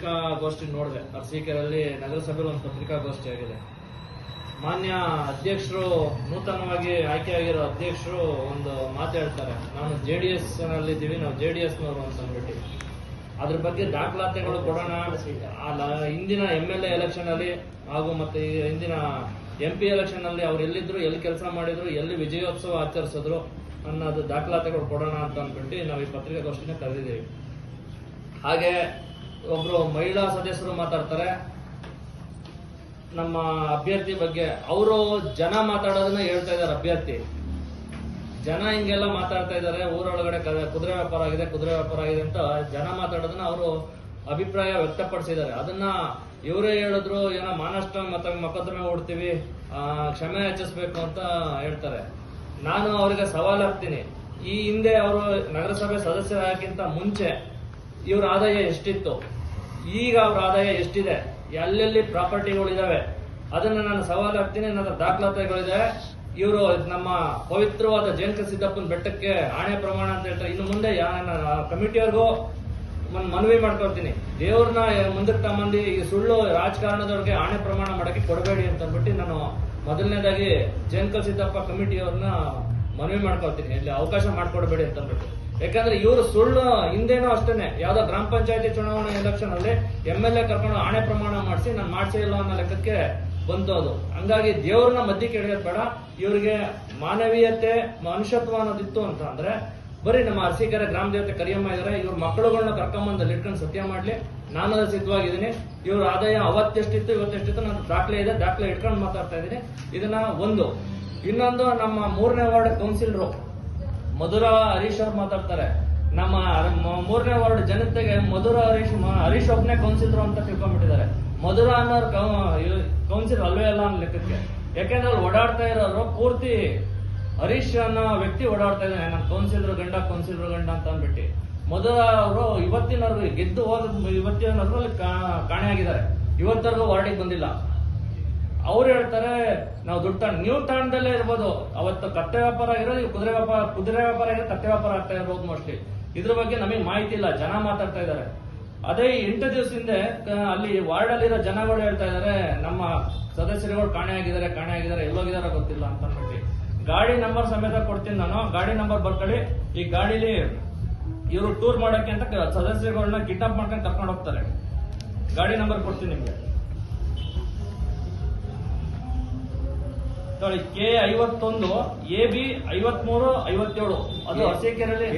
ಪತ್ರಿಕಾಗೋಷ್ಠಿ ನೋಡಿದೆ. ಅರಸೀಕೆರಲ್ಲಿ ನಗರಸಭೆಯಲ್ಲಿ ಒಂದು ಪತ್ರಿಕಾಗೋಷ್ಠಿ ಆಗಿದೆ. ಮಾನ್ಯ ಅಧ್ಯಕ್ಷರು, ನೂತನವಾಗಿ ಆಯ್ಕೆಯಾಗಿರೋ ಅಧ್ಯಕ್ಷರು ಒಂದು ಮಾತಾಡ್ತಾರೆ ನಾನು ಜೆ ಡಿ ಎಸ್ ನಲ್ಲಿದ್ದೀವಿ ನಾವು ಜೆ ಡಿ ಎಸ್ನವರು ಅಂತ ಅಂದ್ಬಿಟ್ಟು. ಅದ್ರ ಬಗ್ಗೆ ದಾಖಲಾತಿಗಳು ಕೊಡೋಣ. ಆ ಹಿಂದಿನ ಎಂ ಎಲ್ ಎ ಎಲೆಕ್ಷನ್ ಅಲ್ಲಿ ಹಾಗೂ ಮತ್ತೆ ಹಿಂದಿನ ಎಂ ಪಿ ಎಲೆಕ್ಷನ್ ಅಲ್ಲಿ ಅವ್ರು ಎಲ್ಲಿದ್ರು, ಎಲ್ಲಿ ಕೆಲಸ ಮಾಡಿದ್ರು, ಎಲ್ಲಿ ವಿಜಯೋತ್ಸವ ಆಚರಿಸಿದ್ರು ಅನ್ನೋದು ದಾಖಲಾತಿಗಳು ಕೊಡೋಣ ಅಂತ ಅಂದ್ಬಿಟ್ಟು ನಾವು ಈ ಪತ್ರಿಕಾಗೋಷ್ಠಿನ ಕರೆದಿದ್ದೀವಿ. ಹಾಗೆ ಒಬ್ರು ಮಹಿಳಾ ಸದಸ್ಯರು ಮಾತಾಡ್ತಾರೆ. ನಮ್ಮ ಅಭ್ಯರ್ಥಿ ಬಗ್ಗೆ ಅವರು ಜನ ಮಾತಾಡೋದನ್ನ ಹೇಳ್ತಾ ಇದ್ದಾರೆ ಅಭ್ಯರ್ಥಿ. ಜನ ಹಿಂಗೆಲ್ಲ ಮಾತಾಡ್ತಾ ಇದ್ದಾರೆ ಊರೊಳಗಡೆ ಕುದುರೆ ವ್ಯಾಪಾರ ಆಗಿದೆ, ಕುದುರೆ ವ್ಯಾಪಾರ ಆಗಿದೆ ಅಂತ ಜನ ಮಾತಾಡೋದನ್ನ ಅವರು ಅಭಿಪ್ರಾಯ ವ್ಯಕ್ತಪಡಿಸಿದ್ದಾರೆ. ಅದನ್ನ ಇವರೇ ಹೇಳಿದ್ರು, ಏನೋ ಮಾನಷ್ಟ ಮತ್ತೆ ಮೊಕದ್ದಮೆ ಓಡ್ತೀವಿ ಕ್ಷಮೆ ಹೆಚ್ಚಿಸ್ಬೇಕು ಅಂತ ಹೇಳ್ತಾರೆ. ನಾನು ಅವರಿಗೆ ಸವಾಲು ಹಾಕ್ತೀನಿ. ಈ ಹಿಂದೆ ಅವರು ನಗರಸಭೆ ಸದಸ್ಯರಾಗಿಂತ ಮುಂಚೆ ಇವ್ರ ಆದಾಯ ಎಷ್ಟಿತ್ತು? ಈಗ ಅವ್ರ ಆದಾಯ ಎಷ್ಟಿದೆ? ಎಲ್ಲೆಲ್ಲಿ ಪ್ರಾಪರ್ಟಿಗಳಿದಾವೆ? ಅದನ್ನ ನಾನು ಸವಾಲು ಹಾಕ್ತೀನಿ ನನ್ನ ದಾಖಲಾತಿಗಳಿದೆ. ಇವರು ನಮ್ಮ ಪವಿತ್ರವಾದ ಜಯಂತ ಸಿದ್ದಪ್ಪನ ಬೆಟ್ಟಕ್ಕೆ ಆಣೆ ಪ್ರಮಾಣ ಅಂತ ಹೇಳ್ತಾರೆ. ಇನ್ನು ಮುಂದೆ ಕಮಿಟಿಯವ್ರಿಗೂ ಮನವಿ ಮಾಡ್ಕೊಳ್ತೀನಿ ದೇವ್ರನ್ನ ಮುಂದಕ್ಕೆ ತಮ್ಮಂದಿ ಈ ಸುಳ್ಳು ರಾಜಕಾರಣದವ್ರಿಗೆ ಆಣೆ ಪ್ರಮಾಣ ಮಾಡಕ್ಕೆ ಕೊಡಬೇಡಿ ಅಂತ ಅಂದ್ಬಿಟ್ಟು ನಾನು ಮೊದಲನೇದಾಗಿ ಜಯಂಕಲ್ ಸಿದ್ದಪ್ಪ ಕಮಿಟಿಯವ್ರನ್ನ ಮನವಿ ಮಾಡ್ಕೊಳ್ತೀನಿ ಇಲ್ಲಿ ಅವಕಾಶ ಮಾಡಿಕೊಡ್ಬೇಡಿ ಅಂತ ಅಂದ್ಬಿಟ್ಟು. ಯಾಕಂದ್ರೆ ಇವರು ಸುಳ್ಳು ಹಿಂದೇನೋ ಅಷ್ಟೇನೆ. ಯಾವ್ದೋ ಗ್ರಾಮ ಪಂಚಾಯತಿ ಚುನಾವಣೆ ಎಲೆಕ್ಷನ್ ಅಲ್ಲಿ ಎಂ ಎಲ್ ಎ ಕರ್ಕೊಂಡು ಆಣೆ ಪ್ರಮಾಣ ಮಾಡಿಸಿ, ನಾನು ಮಾಡಿಸೇ ಇಲ್ಲ ಅನ್ನೋ ಲೆಕ್ಕಕ್ಕೆ ಬಂತು ಅದು ಹಂಗಾಗಿ ದೇವ್ರನ್ನ ಮಧ್ಯಕ್ಕೆ ಎಳೆಯೋದು ಬೇಡ. ಇವರಿಗೆ ಮಾನವೀಯತೆ, ಮನುಷ್ಯತ್ವ ಅನ್ನೋದಿತ್ತು ಅಂತ ಅಂದ್ರೆ, ಬರೀ ನಮ್ಮ ಅರಸೀಕೆರೆ ಗ್ರಾಮ ದೇವತೆ ಕರಿಯಮ್ಮ ಇದಾರೆ, ಇವ್ರ ಮಕ್ಕಳುಗಳನ್ನ ಕರ್ಕೊಂಬಂದು ಇಟ್ಕೊಂಡು ಸತ್ಯ ಮಾಡ್ಲಿ. ನಾನು ಸಿದ್ಧವಾಗಿದ್ದೀನಿ. ಇವ್ರ ಆದಾಯ ಅವತ್ತೆಷ್ಟಿತ್ತು, ಇವತ್ತೆಷ್ಟಿತ್ತು, ನಾನು ದಾಖಲೆ ಇದೆ, ದಾಖಲೆ ಇಟ್ಕೊಂಡು ಮಾತಾಡ್ತಾ ಇದ್ದೀನಿ. ಇದನ್ನ ಒಂದು. ಇನ್ನೊಂದು ನಮ್ಮ ಮೂರನೇ ವಾರ್ಡ್ ಕೌನ್ಸಿಲರು. ಮಧುರ ಹರೀಶ್ ಅವ್ರು ಮಾತಾಡ್ತಾರೆ. ನಮ್ಮ ಮೂರನೇ ವಾರ್ಡ್ ಜನತೆಗೆ ಮಧುರ ಹರೀಶ್ ಹರೀಶ್ ಒಬ್ನೇ ಕೌನ್ಸಿಲರ್ ಅಂತ ತಿಳ್ಕೊಂಡ್ಬಿಟ್ಟಿದ್ದಾರೆ. ಮಧುರ ಅನ್ನೋರು ಕೌನ್ಸಿಲರ್ ಅಲ್ವೇ ಅಲ್ಲ ಅನ್ನೋ ಲೆಕ್ಕಕ್ಕೆ. ಯಾಕೆಂದ್ರೆ ಅಲ್ಲಿ ಓಡಾಡ್ತಾ ಇರೋರು ಪೂರ್ತಿ ಹರೀಶ್ ಅನ್ನೋ ವ್ಯಕ್ತಿ ಓಡಾಡ್ತಾ ಇದ್ದಾನೆ. ನನ್ನ ಕೌನ್ಸಿಲರ್ ಗಂಡ ಕೌನ್ಸಿಲರ್ ಗಂಡ ಅಂತ ಅಂದ್ಬಿಟ್ಟು. ಮಧುರ ಅವರು ಇವತ್ತಿನವರು ಗೆದ್ದು ಹೋದ ಇವತ್ತಿನವರೆಗೂ ಅಲ್ಲಿ ಆಗಿದ್ದಾರೆ ಇವತ್ತರೆಗೂ ವಾರ್ಡಿಗೆ ಬಂದಿಲ್ಲ. ಅವ್ರು ಹೇಳ್ತಾರೆ, ನಾವು ದುಡ್ಡು ತಾಣ ನೀವು ತಾಣದಲ್ಲೇ ಇರ್ಬೋದು. ಅವತ್ತು ಕತ್ತೆ ವ್ಯಾಪಾರ ಇವು ಕುದುರೆ ವ್ಯಾಪಾರ ಕುದುರೆ ವ್ಯಾಪಾರ ಆಗಿರೋ ಕತ್ತೆ ವ್ಯಾಪಾರ ಆಗ್ತಾ ಇರ್ಬೋದು ಮೋಸ್ಟ್ಲಿ ಇದ್ರ ಬಗ್ಗೆ ನಮಗೆ ಮಾಹಿತಿ ಇಲ್ಲ, ಜನ ಮಾತಾಡ್ತಾ ಇದ್ದಾರೆ ಅದೇ ಎಂಟು ದಿವಸ ಹಿಂದೆ ಅಲ್ಲಿ ವಾರ್ಡ್ ಅಲ್ಲಿರೋ ಜನಗಳು ಹೇಳ್ತಾ ಇದ್ದಾರೆ ನಮ್ಮ ಸದಸ್ಯರುಗಳು ಕಾಣೆ ಆಗಿದ್ದಾರೆ ಕಾಣೆ ಆಗಿದ್ದಾರೆ, ಎಲ್ಲೋಗಿದಾರ ಗೊತ್ತಿಲ್ಲ ಅಂತ ಅಂದ್ಬಿಟ್ಟು. ಗಾಡಿ ನಂಬರ್ ಸಮೇತ ಕೊಡ್ತೀನಿ ನಾನು, ಗಾಡಿ ನಂಬರ್ ಬರ್ಕೊಳ್ಳಿ. ಈ ಗಾಡಿಲಿ ಇವರು ಟೂರ್ ಮಾಡೋಕೆ ಅಂತ ಸದಸ್ಯರುಗಳನ್ನ ಕಿಡ್ನಾಪ್ ಮಾಡ್ಕೊಂಡು ಕರ್ಕೊಂಡು ಹೋಗ್ತಾರೆ. ಗಾಡಿ ನಂಬರ್ ಕೊಡ್ತೀನಿ ನಿಮ್ಗೆ. ನೋಡಿ ಕೆ ಐವತ್ತೊಂದು ಎ ಬಿ ಐವತ್ಮೂರು ಐವತ್ತೇಳು. ಅದು ಅರಸೀಕೆರೆಯಲ್ಲಿ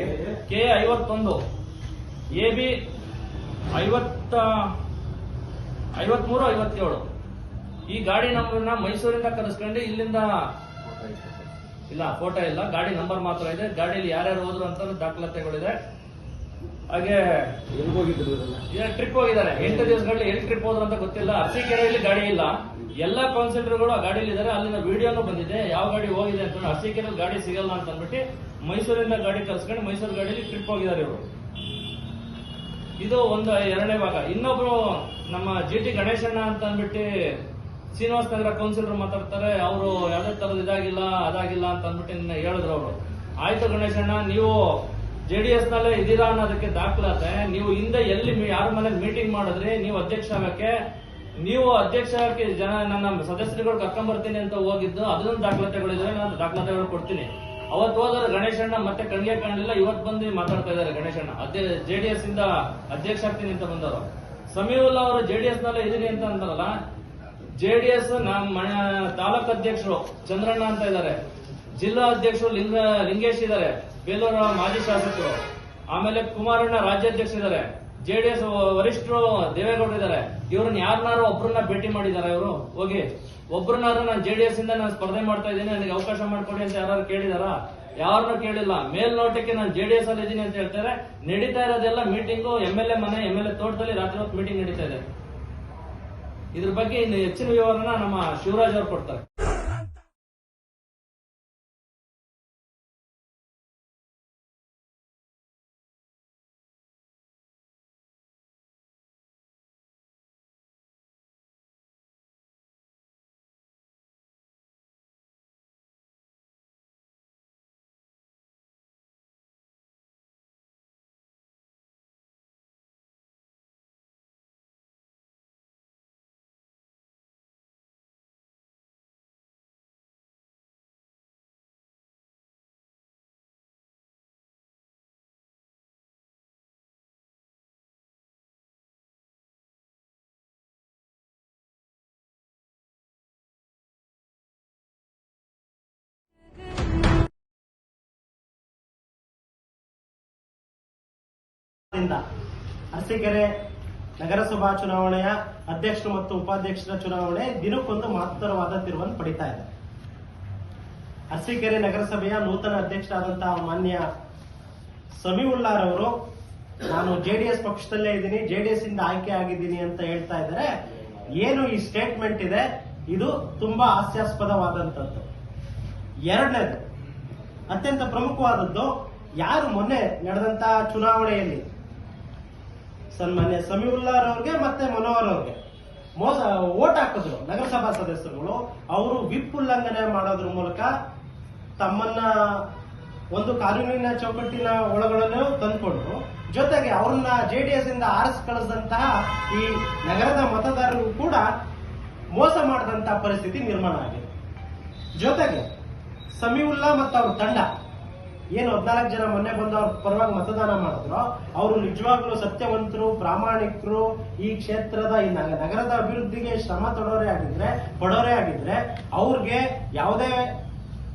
ಕೆ ಐವತ್ತೊಂದು ಎ ಬಿ ಐವತ್ತ ಐವತ್ಮೂರು ಐವತ್ತೇಳು. ಈ ಗಾಡಿ ನಂಬರ್ನ ಮೈಸೂರಿಂದ ಕರೆಸ್ಕೊಂಡು ಇಲ್ಲಿಂದ ಇಲ್ಲ ಫೋಟೋ ಇಲ್ಲ. ಗಾಡಿ ನಂಬರ್ ಮಾತ್ರ ಇದೆ. ಗಾಡಿಯಲ್ಲಿ ಯಾರ್ಯಾರು ಹೋದ್ರು ಅಂತ ದಾಖಲಾತಿಗಳಿದೆ. ಹಾಗೆ ಟ್ರಿಪ್ ಹೋಗಿದ್ದಾರೆ. ಎಂಟು ದಿವಸಗಳಲ್ಲಿ ಎಲ್ಲಿ ಟ್ರಿಪ್ ಹೋದ್ರು ಅಂತ ಗೊತ್ತಿಲ್ಲ. ಅರಸೀಕೆರೆಯಲ್ಲಿ ಗಾಡಿ ಇಲ್ಲ. ಎಲ್ಲಾ ಕೌನ್ಸಿಲರ್ಗಳು ಆ ಗಾಡಿಯಲ್ಲಿ ಇದ್ದಾರೆ ಅಲ್ಲಿನ ವಿಡಿಯೋನು ಬಂದಿದೆ. ಯಾವ ಗಾಡಿ ಹೋಗಿದೆ ಅಂತ ಅರಸೀಕೆರೆಯಲ್ಲಿ ಗಾಡಿ ಸಿಗಲ್ಲ ಅಂತ ಅಂದ್ಬಿಟ್ಟು ಮೈಸೂರಿಂದ ಗಾಡಿ ಕಲ್ಸ್ಕೊಂಡು ಮೈಸೂರು ಗಾಡಿಯಲ್ಲಿ ಟ್ರಿಪ್ ಹೋಗಿದ್ದಾರೆ ಇವರು. ಇದು ಒಂದು ಎರಡನೇ ಭಾಗ. ಇನ್ನೊಬ್ರು ನಮ್ಮ ಜಿ ಟಿ ಗಣೇಶಣ್ಣ ಅಂತ ಅಂದ್ಬಿಟ್ಟು ಶ್ರೀನಿವಾಸ ನಗರ ಕೌನ್ಸಿಲರ್ ಮಾತಾಡ್ತಾರೆ. ಅವರು ಯಾವುದೇ ತರದ ಇದಾಗಿಲ್ಲ, ಅದಾಗಿಲ್ಲ ಅಂತ ಅಂದ್ಬಿಟ್ಟು ಹೇಳಿದ್ರು ಅವರು. ಆಯ್ತು ಗಣೇಶಣ್ಣ, ನೀವು ಜೆ ಡಿ ಎಸ್ ನಲ್ಲೇ ಇದೀರಾ ಅನ್ನೋದಕ್ಕೆ ದಾಖಲಾತೆ ನೀವು ಹಿಂದೆ ಎಲ್ಲಿ ಯಾರ ಮನೇಲಿ ಮೀಟಿಂಗ್ ಮಾಡಿದ್ರಿ, ನೀವು ಅಧ್ಯಕ್ಷ ಆಗಕ್ಕೆ ನೀವು ಅಧ್ಯಕ್ಷ ಜನ ನನ್ನ ಸದಸ್ಯರುಗಳು ಕರ್ಕೊಂಡ್ ಬರ್ತೀನಿ ಅಂತ ಹೋಗಿದ್ದು, ಅದನ್ನ ದಾಖಲಾತಿಗಳಿದ್ರೆ ನಾನು ದಾಖಲಾತಿಗಳು ಕೊಡ್ತೀನಿ. ಅವತ್ತು ಹೋದ್ರೆ ಗಣೇಶಣ್ಣ ಮತ್ತೆ ಕಣ್ಗೆ ಕಾಣಲಿಲ್ಲ, ಇವತ್ತು ಬಂದು ಮಾತಾಡ್ತಾ ಇದ್ದಾರೆ ಗಣೇಶಣ್ಣ ಅದೇ ಜೆ ಡಿ ಎಸ್ ಇಂದ ಅಧ್ಯಕ್ಷ ಆಗ್ತೀನಿ ಅಂತ ಬಂದವರು. ಸಮೀವುಲ್ಲಾ ಅವರು ಜೆ ಡಿ ಎಸ್ ನಲ್ಲೇ ಇದೀನಿ ಅಂತ ಅಂತಾರಲ್ಲ ಜೆ ಡಿ ಎಸ್ ನಮ್ಮ ತಾಲೂಕ್ ಅಧ್ಯಕ್ಷರು ಚಂದ್ರಣ್ಣ ಅಂತ ಇದ್ದಾರೆ. ಜಿಲ್ಲಾ ಅಧ್ಯಕ್ಷರು ಲಿಂಗ, ಲಿಂಗೇಶ್ ಇದ್ದಾರೆ. ಬೇಲೂರ ಮಾಜಿ ಶಾಸಕರು. ಆಮೇಲೆ ಕುಮಾರಣ್ಣ ರಾಜ್ಯಾಧ್ಯಕ್ಷ ಇದ್ದಾರೆ. ಜೆಡಿಎಸ್ ವರಿಷ್ಠರು ದೇವೇಗೌಡರು ಇದ್ದಾರೆ. ಇವ್ರನ್ನ ಯಾರನ್ನಾರು ಒಬ್ರನ್ನ ಭೇಟಿ ಮಾಡಿದಾರ ಇವರು? ಹೋಗಿ ಒಬ್ರನ್ನಾರು ನಾನು ಜೆಡಿಎಸ್ ಇಂದ ನಾನು ಸ್ಪರ್ಧೆ ಮಾಡ್ತಾ ಇದ್ದೀನಿ, ನನಗೆ ಅವಕಾಶ ಮಾಡ್ಕೊಡಿ ಅಂತ ಯಾರು ಕೇಳಿದಾರ? ಯಾರನ್ನೂ ಕೇಳಿಲ್ಲ. ಮೇಲ್ನೋಟಕ್ಕೆ ನಾನು ಜೆಡಿಎಸ್ ಅಲ್ಲಿ ಇದ್ದೀನಿ ಅಂತ ಹೇಳ್ತಾರೆ ನಡೀತಾ ಇರೋದೆಲ್ಲ ಮೀಟಿಂಗು ಎಂ ಎಲ್ ಎ ಮನೆ ಎಂ ಎಲ್ ಎ ತೋಟದಲ್ಲಿ ರಾತ್ರಿ ಹೊತ್ತು ಮೀಟಿಂಗ್ ನಡೀತಾ ಇದೆ. ಇದ್ರ ಬಗ್ಗೆ ಇನ್ನು ಹೆಚ್ಚಿನ ವಿವರನ ನಮ್ಮ ಶಿವರಾಜ್ ಅವರು ಕೊಡ್ತಾರೆ. ವರ್ಷದಿಂದ ಅರಸೀಕೆರೆ ನಗರಸಭಾ ಚುನಾವಣೆಯ ಅಧ್ಯಕ್ಷರು ಮತ್ತು ಉಪಾಧ್ಯಕ್ಷರ ಚುನಾವಣೆ ದಿನಕ್ಕೊಂದು ಮಹತ್ತರವಾದ ತಿರುವನ್ನು ಪಡಿತಾ ಇದೆ. ಅರಸೀಕೆರೆ ನಗರಸಭೆಯ ನೂತನ ಅಧ್ಯಕ್ಷರಾದಂತಹ ಮಾನ್ಯ ಸಮೀವುಲ್ಲಾರವರು ನಾನು ಜೆಡಿಎಸ್ ಪಕ್ಷದಲ್ಲೇ ಇದ್ದೀನಿ, ಜೆಡಿಎಸ್ ಇಂದ ಆಯ್ಕೆ ಆಗಿದ್ದೀನಿ ಅಂತ ಹೇಳ್ತಾ ಇದ್ದಾರೆ. ಏನು ಈ ಸ್ಟೇಟ್ಮೆಂಟ್ ಇದೆ? ಇದು ತುಂಬಾ ಹಾಸ್ಯಾಸ್ಪದವಾದಂಥದ್ದು. ಎರಡನೇದು, ಅತ್ಯಂತ ಪ್ರಮುಖವಾದದ್ದು, ಯಾರು ಮೊನ್ನೆ ನಡೆದಂತಹ ಚುನಾವಣೆಯಲ್ಲಿ ಸನ್ಮಾನ್ಯ ಸಮೀವುಲ್ಲಾರ್ ಅವ್ರಿಗೆ ಮತ್ತೆ ಮನೋಹರ್ ಅವ್ರಿಗೆ. ಮೋಸ, ಓಟ್ ಹಾಕಿದ್ರು ನಗರಸಭಾ ಸದಸ್ಯರುಗಳು. ಅವರು ವಿಪ್ ಉಲ್ಲಂಘನೆ ಮಾಡೋದ್ರ ಮೂಲಕ ತಮ್ಮನ್ನ ಒಂದು ಕಾನೂನಿನ ಚೌಕಟ್ಟಿನ ಒಳಗಳನ್ನು ತಂದ್ಕೊಂಡ್ರು. ಜೊತೆಗೆ ಅವ್ರನ್ನ ಜೆ ಡಿ ಎಸ್ ಇಂದ ಆರಿಸ್ ಕಳಿಸಿದಂತಹ ಈ ನಗರದ ಮತದಾರರು ಕೂಡ ಮೋಸ ಮಾಡಿದಂತಹ ಪರಿಸ್ಥಿತಿ ನಿರ್ಮಾಣ ಆಗಿದೆ. ಜೊತೆಗೆ ಸಮೀವುಲ್ಲಾ ಮತ್ತು ಅವ್ರ ತಂಡ ಏನು ಹದ್ನಾಲ್ಕು ಜನ ಮೊನ್ನೆ ಬಂದು ಅವ್ರ ಪರವಾಗಿ ಮತದಾನ ಮಾಡಿದ್ರು, ಅವರು ನಿಜವಾಗ್ಲೂ ಸತ್ಯವಂತರು, ಪ್ರಾಮಾಣಿಕರು ಈ ಕ್ಷೇತ್ರದ, ಈ ನಗ- ನಗರದ ಅಭಿವೃದ್ಧಿಗೆ ಶ್ರಮ ತೊಡೋರೇ ಆಗಿದ್ರೆ, ಪಡೋರೇ ಆಗಿದ್ರೆ, ಅವ್ರಿಗೆ ಯಾವುದೇ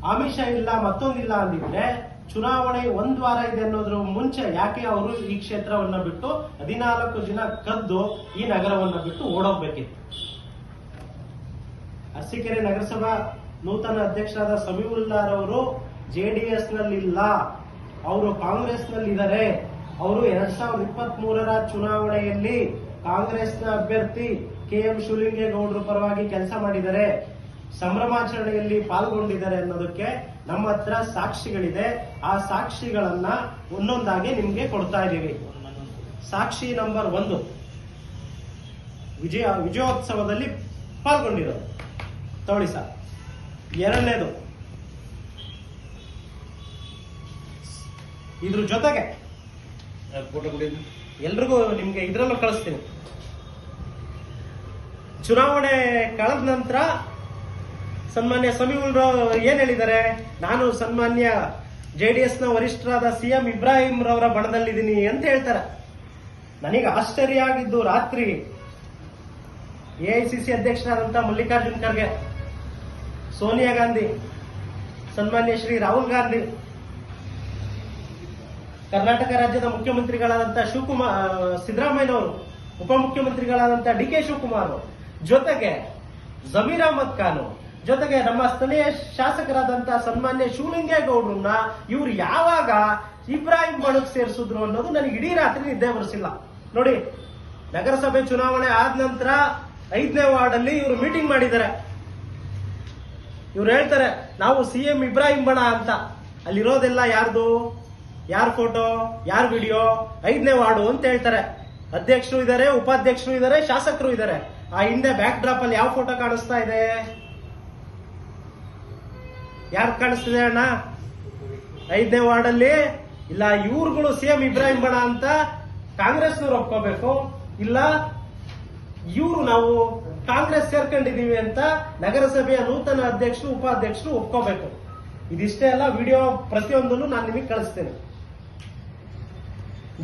ಆಮಿಷ ಇಲ್ಲ ಮತ್ತೊಂದಿಲ್ಲ ಅಂದಿದ್ರೆ, ಚುನಾವಣೆ ಒಂದ್ ವಾರ ಇದೆ ಅನ್ನೋದ್ರ ಮುಂಚೆ ಯಾಕೆ ಅವರು ಈ ಕ್ಷೇತ್ರವನ್ನ ಬಿಟ್ಟು ಹದಿನಾಲ್ಕು ಜನ ಕದ್ದು ಈ ನಗರವನ್ನ ಬಿಟ್ಟು ಓಡೋಗ್ಬೇಕಿತ್ತು? ಅರಸೀಕೆರೆ ನಗರಸಭಾ ನೂತನ ಅಧ್ಯಕ್ಷರಾದ ಸಮೀವುಲ್ಲಾರ್ ಡಿ ಎಸ್ನಲ್ಲಿ ಇಲ್ಲ ಅವರು ಕಾಂಗ್ರೆಸ್ನಲ್ಲಿ ಇದ್ದಾರೆ ಅವರು ಎರಡ್ ಸಾವಿರದ ಇಪ್ಪತ್ತ್ ಮೂರರ ಚುನಾವಣೆಯಲ್ಲಿ ಕಾಂಗ್ರೆಸ್ನ ಅಭ್ಯರ್ಥಿ ಕೆ ಎಂ ಶಿವಲಿಂಗೇಗೌಡರ ಪರವಾಗಿ ಕೆಲಸ ಮಾಡಿದ್ದಾರೆ. ಸಂಭ್ರಮಾಚರಣೆಯಲ್ಲಿ ಪಾಲ್ಗೊಂಡಿದ್ದಾರೆ ಅನ್ನೋದಕ್ಕೆ ನಮ್ಮ ಹತ್ರ ಸಾಕ್ಷಿಗಳಿದೆ. ಆ ಸಾಕ್ಷಿಗಳನ್ನ ಒಂದೊಂದಾಗಿ ನಿಮ್ಗೆ ಕೊಡ್ತಾ ಇದ್ದೀವಿ. ಸಾಕ್ಷಿ ನಂಬರ್ ಒಂದು. ವಿಜಯ ವಿಜಯೋತ್ಸವದಲ್ಲಿ ಪಾಲ್ಗೊಂಡಿರೋದು ತಗೊಳ್ಳಿ ಎರಡನೇದು. ಇದ್ರ ಜೊತೆಗೆ ಎಲ್ರಿಗೂ ನಿಮ್ಗೆ ಇದ್ರಲ್ಲೂ ಕಳಿಸ್ತೀನಿ. ಚುನಾವಣೆ ಕಳೆದ ನಂತರ ಸನ್ಮಾನ್ಯ ಸಮೀವುಲ್ ಏನ್ ಹೇಳಿದ್ದಾರೆ? ನಾನು ಸನ್ಮಾನ್ಯ ಜೆ ಜೆಡಿಎಸ್ನ ವರಿಷ್ಠರಾದ ಸಿ ಎಂ ಇಬ್ರಾಹಿಂ ರವರ ಬಣದಲ್ಲಿದ್ದೀನಿ ಅಂತ ಹೇಳ್ತಾರೆ. ನನಗೆ ಆಶ್ಚರ್ಯ ಆಗಿದ್ದು ರಾತ್ರಿ ಎಐಸಿಸಿ ಅಧ್ಯಕ್ಷರಾದಂತಹ ಮಲ್ಲಿಕಾರ್ಜುನ್ ಖರ್ಗೆ ಸೋನಿಯಾ ಗಾಂಧಿ ಸನ್ಮಾನ್ಯ ಶ್ರೀ ರಾಹುಲ್ ಗಾಂಧಿ ಕರ್ನಾಟಕ ರಾಜ್ಯದ ಮುಖ್ಯಮಂತ್ರಿಗಳಾದಂತಹ ಶಿವಕುಮಾರ್ ಸಿದ್ದರಾಮಯ್ಯನವರು ಉಪಮುಖ್ಯಮಂತ್ರಿಗಳಾದಂತಹ ಡಿ ಕೆ ಶಿವಕುಮಾರ್ ಜೊತೆಗೆ ಜಮೀರ್ ಅಹಮದ್ ಖಾನ್ ಜೊತೆಗೆ ನಮ್ಮ ಸ್ಥಳೀಯ ಶಾಸಕರಾದಂತಹ ಸನ್ಮಾನ್ಯ ಶಿವಲಿಂಗೇಗೌಡರನ್ನ ಇವ್ರು ಯಾವಾಗ ಇಬ್ರಾಹಿಂ ಬಳಕ್ ಸೇರಿಸಿದ್ರು ಅನ್ನೋದು ನನಗೆ ಇಡೀ ರಾತ್ರಿ ನಿದ್ದೆ ಬರೆಸಿಲ್ಲ. ನೋಡಿ, ನಗರಸಭೆ ಚುನಾವಣೆ ಆದ ನಂತರ ಐದನೇ ವಾರ್ಡ್ ಅಲ್ಲಿ ಇವರು ಮೀಟಿಂಗ್ ಮಾಡಿದ್ದಾರೆ. ಇವ್ರು ಹೇಳ್ತಾರೆ, ನಾವು ಸಿ ಎಂ ಇಬ್ರಾಹಿಂ ಬಣ ಅಂತ. ಅಲ್ಲಿರೋದೆಲ್ಲ ಯಾರ್ದು? ಯಾರ್ ಫೋಟೋ ಯಾರ್ ವಿಡಿಯೋ ಐದನೇ ವಾರ್ಡು ಅಂತ ಹೇಳ್ತಾರೆ. ಅಧ್ಯಕ್ಷರು ಇದ್ದಾರೆ ಉಪಾಧ್ಯಕ್ಷರು ಇದ್ದಾರೆ ಶಾಸಕರು ಇದ್ದಾರೆ ಆ ಹಿಂದೆ ಬ್ಯಾಕ್ ಡ್ರಾಪ್ ಅಲ್ಲಿ ಯಾವ ಫೋಟೋ ಕಾಣಿಸ್ತಾ ಇದೆ? ಯಾರು ಕಾಣಿಸ್ತಿದೆ ಅಣ್ಣ? ಐದನೇ ವಾರ್ಡ್ ಅಲ್ಲಿ ಇಲ್ಲ, ಇವ್ರುಗಳು ಸಿಎಂ ಇಬ್ರಾಹಿಂ ಬಣ ಅಂತ ಕಾಂಗ್ರೆಸ್ನವ್ರು ಒಪ್ಕೋಬೇಕು. ಇಲ್ಲ, ಇವರು ನಾವು ಕಾಂಗ್ರೆಸ್ ಸೇರ್ಕೊಂಡಿದೀವಿ ಅಂತ ನಗರಸಭೆಯ ನೂತನ ಅಧ್ಯಕ್ಷರು, ಉಪಾಧ್ಯಕ್ಷರು ಒಪ್ಕೋಬೇಕು. ಇದಿಷ್ಟೇ ಅಲ್ಲ ವಿಡಿಯೋ ಪ್ರತಿಯೊಂದನ್ನು ನಾನು ನಿಮಗೆ ಕಳಿಸ್ತೇನೆ.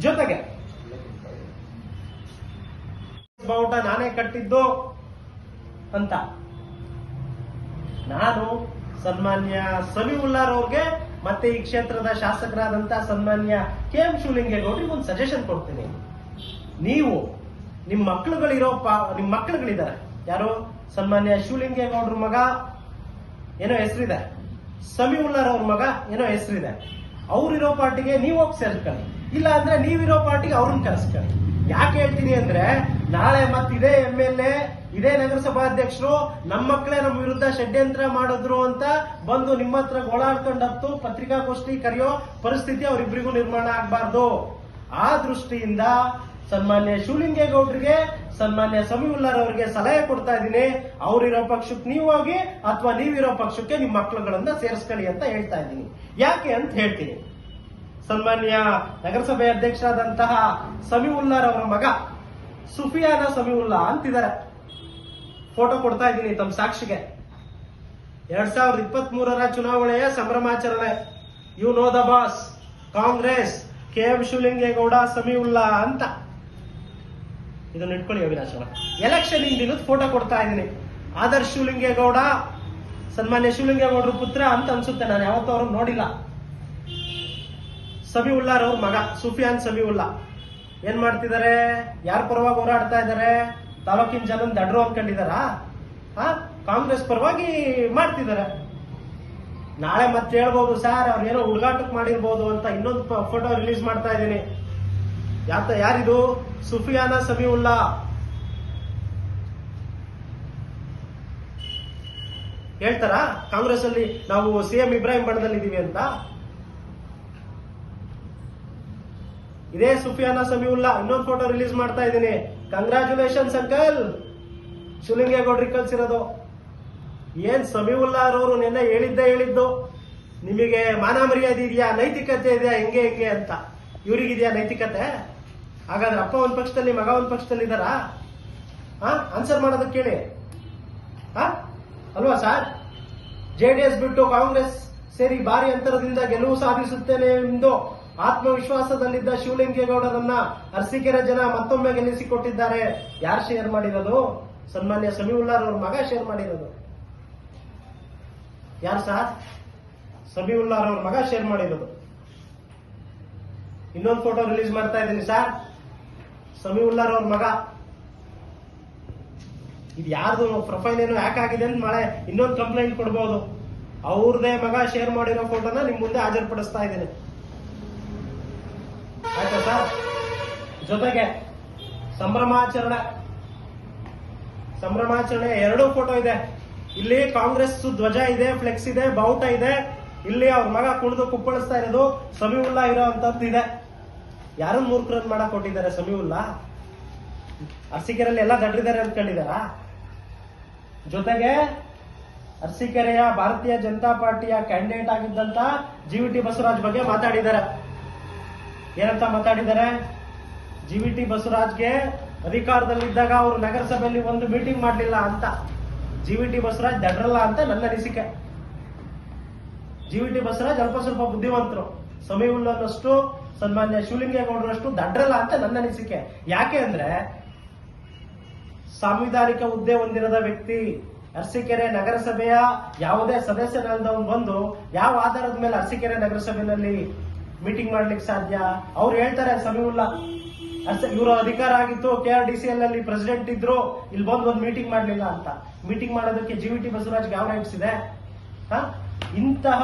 ಜೊತೆಗೆ ಬಾವುಟ ನಾನೇ ಕಟ್ಟಿದ್ದು ಅಂತ. ನಾನು ಸನ್ಮಾನ್ಯ ಸಮೀವುಲ್ಲಾರ್ ಅವ್ರಿಗೆ ಮತ್ತೆ ಈ ಕ್ಷೇತ್ರದ ಶಾಸಕರಾದಂತಹ ಸನ್ಮಾನ್ಯ ಕೆ ಎಂ ಶಿವಲಿಂಗೇಗೌಡರಿಗೆ ಒಂದು ಸಜೆಷನ್ ಕೊಡ್ತೀನಿ. ನೀವು ನಿಮ್ ಮಕ್ಕಳುಗಳಿರೋ ಪಾ, ನಿಮ್ ಮಕ್ಕಳುಗಳಿದ್ದಾರೆ ಯಾರು? ಸನ್ಮಾನ್ಯ ಶಿವಲಿಂಗೇಗೌಡ್ರ ಮಗ, ಏನೋ ಹೆಸರಿದೆ. ಉಲ್ಲಾರ್ ಅವ್ರ ಮಗ, ಏನೋ ಹೆಸರಿದೆ. ಅವ್ರಿರೋ ಪಾರ್ಟಿಗೆ ನೀವು ಹೋಗಿ ಸೇರ್ಕೊಳ್ಳಿ ಇಲ್ಲ ಅಂದ್ರೆ ನೀವಿರೋ ಪಾರ್ಟಿಗೆ ಅವ್ರನ್ನ ಕರೆಸ್ಕೊಳ್ಳಿ. ಯಾಕೆ ಹೇಳ್ತೀನಿ ಅಂದ್ರೆ, ನಾಳೆ ಮತ್ತೆ ಇದೇ ಎಂ ಎಲ್ ಎ ಇದೇ ನಗರಸಭಾಧ್ಯಕ್ಷರು ನಮ್ಮ ಮಕ್ಕಳೇ ನಮ್ಮ ವಿರುದ್ಧ ಷಡ್ಯಂತ್ರ ಮಾಡಿದ್ರು ಅಂತ ಬಂದು ನಿಮ್ಮ ಹತ್ರ ಗೋಳಾಡ್ಕೊಂಡು ಹತ್ತು, ಪತ್ರಿಕಾಗೋಷ್ಠಿ ಕರೆಯೋ ಪರಿಸ್ಥಿತಿ ಅವರಿಬ್ಬರಿಗೂ ನಿರ್ಮಾಣ ಆಗಬಾರ್ದು. ಆ ದೃಷ್ಟಿಯಿಂದ ಸನ್ಮಾನ್ಯ ಶಿವಲಿಂಗೇಗೌಡರಿಗೆ ಸನ್ಮಾನ್ಯ ಸಮೀವುಲ್ಲಾರ್ ಅವರಿಗೆ ಸಲಹೆ ಕೊಡ್ತಾ ಇದ್ದೀನಿ. ಅವ್ರಿರೋ ಪಕ್ಷಕ್ಕೆ ನೀವು ಹೋಗಿ ಅಥವಾ ನೀವಿರೋ ಪಕ್ಷಕ್ಕೆ ನಿಮ್ಮ ಮಕ್ಕಳುಗಳನ್ನ ಸೇರಿಸ್ಕೊಳ್ಳಿ ಅಂತ ಹೇಳ್ತಾ ಇದ್ದೀನಿ. ಯಾಕೆ ಅಂತ ಹೇಳ್ತೀನಿ. ಸನ್ಮಾನ್ಯ ನಗರಸಭೆ ಅಧ್ಯಕ್ಷರಾದಂತಹ ಸಮೀವುಲ್ಲಾರ್ ಅವರ ಮಗ ಸುಫಿಯಾದ ಸಮೀವುಲ್ಲಾ ಅಂತಿದ್ದಾರೆ. ಫೋಟೋ ಕೊಡ್ತಾ ಇದ್ದೀನಿ ತಮ್ಮ ಸಾಕ್ಷಿಗೆ. ಎರಡ್ ಸಾವಿರದ ಇಪ್ಪತ್ತ್ ಮೂರರ ಚುನಾವಣೆಯ ಸಂಭ್ರಮಾಚರಣೆ. You know the boss Congress K M Shivalingegowda Samiulla ಅಂತ. ಇದನ್ನ ಇಟ್ಕೊಳ್ಳಿ ಅವಿನಾಶ್ ಎಲೆಕ್ಷನ್ ಹಿಂದಿನ ಫೋಟೋ ಕೊಡ್ತಾ ಇದ್ದೀನಿ. ಆದರ್ಶ್ ಶಿವಲಿಂಗೇಗೌಡ, ಸನ್ಮಾನ್ಯ ಶಿವಲಿಂಗೇಗೌಡರ ಪುತ್ರ ಅಂತ ಅನ್ಸುತ್ತೆ ನಾನು, ಯಾವತ್ತೂ ಅವ್ರನ್ನ ನೋಡಿಲ್ಲ. ಸಮೀವುಲ್ಲಾರ್ ಅವ್ರ ಮಗ, ಸುಫಿಯಾನ್ ಉಲ್ಲಾ. ಏನ್ ಮಾಡ್ತಿದ್ದಾರೆ ಯಾರ ಪರವಾಗಿ ಹೋರಾಡ್ತಾ ಇದ್ದಾರೆ ತಾಲೂಕಿನ ಜನ ದಡ್ರು ಅನ್ಕೊಂಡಿದಾರಾ? ಹಾ? ಕಾಂಗ್ರೆಸ್ ಪರವಾಗಿ ಮಾಡ್ತಿದ್ದಾರೆ ನಾಳೆ ಮತ್ತೆ ಹೇಳ್ಬೋದು, ಸರ್ ಅವ್ರು ಏನೋ ಹುಡುಗಾಟಕ್ಕೆ ಮಾಡಿರ್ಬೋದು ಅಂತ ಇನ್ನೊಂದು ಫೋಟೋ ರಿಲೀಸ್ ಮಾಡ್ತಾ ಇದ್ದೀನಿ. ಯಾತ ಯಾರಿದು? ಸುಫಿಯಾನ ಸಮೀವುಲ್ಲಾ. ಹೇಳ್ತಾರಾ? ಕಾಂಗ್ರೆಸ್ ಅಲ್ಲಿ ನಾವು ಸಿಎಂ ಇಬ್ರಾಹಿಂ ಬಣದಲ್ಲಿ ಇದೀವಿ ಅಂತ. ಇದೇ ಸುಫಿಯಾನ ಸಮೀವುಲ್ಲಾ. ಇನ್ನೊಂದು ಫೋಟೋ ರಿಲೀಸ್ ಮಾಡ್ತಾ ಇದ್ದೀನಿ. ಕಂಗ್ರಾಚುಲೇಷನ್ಸ್ ಅಂಕಲ್ ಶಿವಲಿಂಗೇಗೌಡ್ರಿ ಕಳ್ಸಿರೋದು. ಏನ್ ಸಮೀವುಲ್ಲಾ ಅವರು ನಿನ್ನೆ ಹೇಳಿದ್ದೇ ಹೇಳಿದ್ದು. ನಿಮಗೆ ಮಾನ ಮರ್ಯಾದೆ ಇದೆಯಾ? ನೈತಿಕತೆ ಇದೆಯಾ? ಹೆಂಗೆ ಹೆಂಗೆ ಅಂತ. ಇವ್ರಿಗಿದೆಯಾ ನೈತಿಕತೆ? ಹಾಗಾದ್ರೆ ಅಪ್ಪ ಒಂದ್ ಪಕ್ಷದಲ್ಲಿ, ಮಗ ಒಂದ್ ಪಕ್ಷದಲ್ಲಿ ಇದ್ದಾರಾ? ಆನ್ಸರ್ ಮಾಡೋದಕ್ಕೆ ಕೇಳಿ. ಅಲ್ವಾ ಸರ್? ಎಸ್ ಬಿಟ್ಟು ಕಾಂಗ್ರೆಸ್ ಸೇರಿ ಭಾರಿ ಅಂತರದಿಂದ ಗೆಲುವು ಸಾಧಿಸುತ್ತೇನೆ ಎಂದು ಆತ್ಮವಿಶ್ವಾಸದಲ್ಲಿದ್ದ ಶಿವಲಿಂಗೇಗೌಡರನ್ನ ಅರಸೀಕೆರೆ ಜನ ಮತ್ತೊಮ್ಮೆ ಗೆಲ್ಲಿಸಿಕೊಟ್ಟಿದ್ದಾರೆ. ಯಾರು ಶೇರ್ ಮಾಡಿರೋದು? ಸನ್ಮಾನ್ಯ ಸಮೀವುಲ್ಲಾರ್ ಅವ್ರ ಮಗ ಶೇರ್ ಮಾಡಿರೋದು. ಯಾರು ಸರ್? ಸಮೀವುಲ್ಲಾರ್ ಅವ್ರ ಮಗ ಶೇರ್ ಮಾಡಿರೋದು. ಇನ್ನೊಂದು ಫೋಟೋ ರಿಲೀಸ್ ಮಾಡ್ತಾ ಇದ್ದೀನಿ ಸರ್. ಸಮೀವುಲ್ಲಾರ್ ಅವ್ರ ಮಗ. ಇದು ಯಾರ್ದು ಪ್ರೊಫೈಲ್ ಏನೋ ಹ್ಯಾಕ್ ಆಗಿದೆ ಅಂತ ಮಳೆ ಇನ್ನೊಂದು ಕಂಪ್ಲೇಂಟ್ ಕೊಡ್ಬೋದು. ಅವ್ರದೇ ಮಗ ಶೇರ್ ಮಾಡಿರೋ ಫೋಟೋನ ನಿಮ್ ಮುಂದೆ ಹಾಜರ್ಪಡಿಸ್ತಾ ಇದ್ದೀನಿ. ಆಯ್ತಾ ಸರ್ ಜೊತೆಗೆ ಸಂಭ್ರಮಾಚರಣೆ. ಸಂಭ್ರಮಾಚರಣೆ ಎರಡೂ ಫೋಟೋ ಇದೆ. ಇಲ್ಲಿ ಕಾಂಗ್ರೆಸ್ ಧ್ವಜ ಇದೆ ಫ್ಲೆಕ್ಸ್ ಇದೆ ಬಾವುಟ ಇದೆ. ಇಲ್ಲಿ ಅವ್ರ ಮಗ ಕುಣಿದು ಕುಪ್ಪಳಿಸ್ತಾ ಇರೋದು ಸಮೀವುಲ್ಲಾ ಇರೋ ಅಂತದ್ದು ಇದೆ ಯಾರನ್ನ ಮೂರ್ಖರನ್ನ ಮಾಡಕ್ ಕೊಟ್ಟಿದ್ದಾರೆ ಸಮೀವುಲ್ಲ ಅರಸಿಕೆರೆಯಲ್ಲಿ ಎಲ್ಲ ದಡ್ರಿದ್ದಾರೆ ಕೇಳಿದಾರ ಜೊತೆಗೆ ಅರ್ಸಿಕೆರೆಯ ಭಾರತೀಯ ಜನತಾ ಪಾರ್ಟಿಯ ಕ್ಯಾಂಡಿಡೇಟ್ ಆಗಿದ್ದಂತ ಜಿ ಟಿ ಬಸವರಾಜ್ ಬಗ್ಗೆ ಮಾತಾಡಿದ್ದಾರೆ. ಏನಂತ ಮಾತಾಡಿದ್ದಾರೆ? ಜಿ ವಿ ಟಿ ಬಸವರಾಜ್ಗೆ ಅಧಿಕಾರದಲ್ಲಿದ್ದಾಗ ಅವರು ನಗರಸಭೆಯಲ್ಲಿ ಒಂದು ಮೀಟಿಂಗ್ ಮಾಡಲಿಲ್ಲ ಅಂತ. ಜಿ ವಿ ಟಿ ಬಸವರಾಜ್ ದಡ್ರಲ್ಲ ಅಂತ ನನ್ನ ಅನಿಸಿಕೆ. ಜಿ ವಿ ಟಿ ಬಸವರಾಜ್ ಅಲ್ಪ ಸ್ವಲ್ಪ ಬುದ್ಧಿವಂತರು. ಸಮೀವುಲ್ಲನಷ್ಟು ಸನ್ಮಾನ್ಯ ಶಿವಲಿಂಗೇಗೌಡರಷ್ಟು ದಡ್ರಲ್ಲ ಅಂತ ನನ್ನ ಅನಿಸಿಕೆ. ಯಾಕೆ ಅಂದ್ರೆ ಸಾಂವಿಧಾನಿಕ ಹುದ್ದೆ ಹೊಂದಿರದ ವ್ಯಕ್ತಿ ಅರಸೀಕೆರೆ ನಗರಸಭೆಯ ಯಾವುದೇ ಸದಸ್ಯನಲ್ಲದವನು ಬಂದು ಯಾವ ಆಧಾರದ ಮೇಲೆ ಅರಸೀಕೆರೆ ನಗರಸಭೆಯಲ್ಲಿ ಮೀಟಿಂಗ್ ಮಾಡ್ಲಿಕ್ಕೆ ಸಾಧ್ಯ? ಅವ್ರು ಹೇಳ್ತಾರೆ, ಸಮೀವುಲ್ಲಾ ಇವರ ಅಧಿಕಾರ ಆಗಿತ್ತು K R D C L ಅಲ್ಲಿ ಪ್ರೆಸಿಡೆಂಟ್ ಇದ್ರು, ಇಲ್ಲಿ ಬಂದು ಒಂದು ಮೀಟಿಂಗ್ ಮಾಡಲಿಲ್ಲ ಅಂತ. ಮೀಟಿಂಗ್ ಮಾಡೋದಕ್ಕೆ ಜಿ ವಿ ಟಿ ಬಸವರಾಜ್ ಯಾವ ರೈಟ್ಸ್ ಇಂತಹ